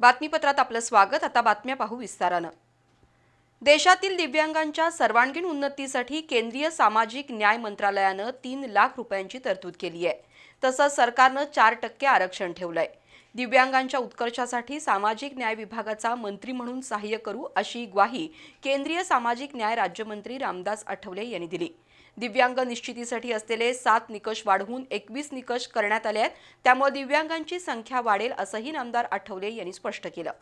बातमीपत्रात आपलं स्वागत. आता बातम्या पाहू विस्तारानं. देशातील दिव्यांगांच्या सर्वांगीण उन्नतीसाठी केंद्रीय सामाजिक न्याय मंत्रालयानं तीन लाख रुपयांची तरतूद केली आहे. तसंच सरकारनं चार टक्के आरक्षण ठेवलंय. दिव्यांगांच्या उत्कर्षासाठी सामाजिक न्याय विभागाचा मंत्री म्हणून सहाय्य करू अशी ग्वाही केंद्रीय सामाजिक न्याय राज्यमंत्री रामदास आठवले यांनी दिली. दिव्यांग निश्चितीसाठी असलेले सात निकष वाढवून एकवीस निकष करण्यात आले आहेत. त्यामुळे दिव्यांगांची संख्या वाढेल असंही नामदार आठवले यांनी स्पष्ट केलं.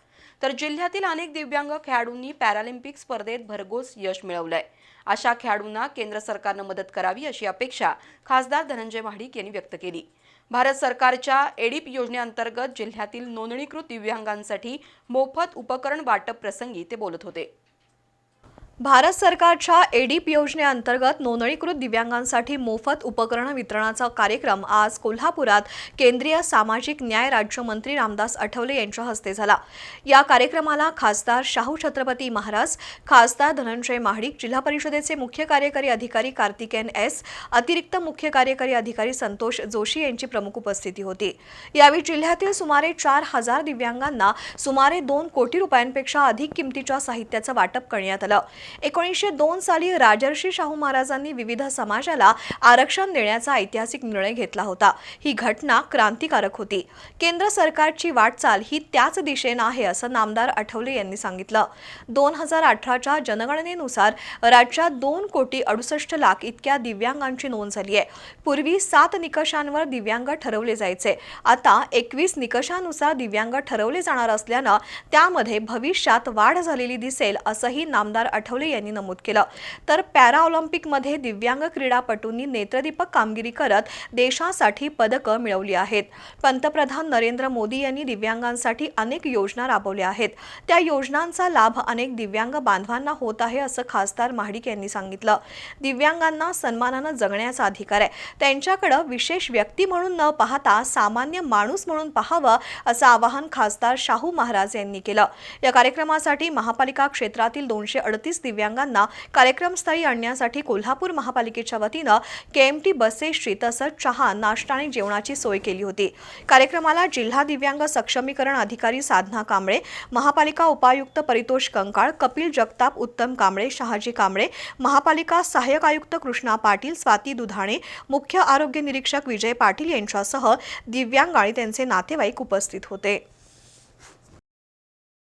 तर जिल्ह्यातील अनेक दिव्यांग खेळाडूंनी पॅरालिम्पिक स्पर्धेत भरघोस यश मिळवलंय. अशा खेळाडूंना केंद्र सरकारनं मदत करावी अशी अपेक्षा खासदार धनंजय महाडिक यांनी व्यक्त केली. भारत सरकारच्या एडीप योजनेअंतर्गत जिल्ह्यातील नोंदणीकृत दिव्यांगांसाठी मोफत उपकरण वाटप प्रसंगी ते बोलत होते. भारत सरकारच्या एडीप योजनेअंतर्गत नोंदणीकृत दिव्यांगांसाठी मोफत उपकरण वितरणाचा कार्यक्रम आज कोल्हापुरात केंद्रीय सामाजिक न्याय राज्यमंत्री रामदास आठवले यांच्या हस्ते झाला. या कार्यक्रमाला खासदार शाहू छत्रपती महाराज खासदार धनंजय महाडिक जिल्हा परिषदेचे मुख्य कार्यकारी अधिकारी कार्तिकेन एस अतिरिक्त मुख्य कार्यकारी अधिकारी संतोष जोशी यांची प्रमुख उपस्थिती होती. यावेळी जिल्ह्यातील सुमारे चार हजार दिव्यांगांना सुमारे दोन कोटी रुपयांपेक्षा अधिक किमतीच्या साहित्याचं वाटप करण्यात आलं. एकोणीसशे दोन साली राजर्षी शाहू महाराजांनी विविध समाजाला आरक्षण देण्याचा ऐतिहासिक निर्णय घेतला होता. ही घटना क्रांतिकारक होती. केंद्र सरकारची वाटचाल ही त्याच दिशेनं आहे असं नामदार आठवले यांनी सांगितलं. दोन हजार अठराच्या जनगणनेनुसार राज्यात दोन कोटी अडुसष्ट लाख इतक्या दिव्यांगांची नोंद झाली आहे. पूर्वी सात निकषांवर दिव्यांग ठरवले जायचे. आता एकवीस निकषानुसार दिव्यांग ठरवले जाणार असल्यानं त्यामध्ये भविष्यात वाढ झालेली दिसेल असंही नामदार आठवले यांनी नमूद केलं. तर पॅरा ऑलिम्पिकमध्ये दिव्यांग क्रीडापटूंनी नेत्रदीपक कामगिरी करत देशासाठी पदकं मिळवली आहेत. पंतप्रधान नरेंद्र मोदी यांनी दिव्यांगांसाठी अनेक योजना राबवल्या आहेत. त्या योजनांचा लाभ अनेक दिव्यांग बांधवांना होत आहे असं खासदार महाडिक यांनी सांगितलं. दिव्यांगांना सन्मानानं जगण्याचा अधिकार आहे. त्यांच्याकडं विशेष व्यक्ती म्हणून न पाहता सामान्य माणूस म्हणून पाहावं असं आवाहन खासदार शाहू महाराज यांनी केलं. या कार्यक्रमासाठी महापालिका क्षेत्रातील दोनशे अडतीस दिव्यांगांना कार्यक्रमस्थळी आणण्यासाठी कोल्हापूर महापालिकेच्या वतीनं केएमटी बसेसची तसंच चहा नाश्ता आणि जेवणाची सोय केली होती. कार्यक्रमाला जिल्हा दिव्यांग सक्षमीकरण अधिकारी साधना कांबळे महापालिका उपायुक्त परितोष कंकाळ कपिल जगताप उत्तम कांबळे शहाजी कांबळे महापालिका सहाय्यक आयुक्त कृष्णा पाटील स्वाती दुधाणे मुख्य आरोग्य निरीक्षक विजय पाटील यांच्यासह दिव्यांग आणि त्यांचे नातेवाईक उपस्थित होते.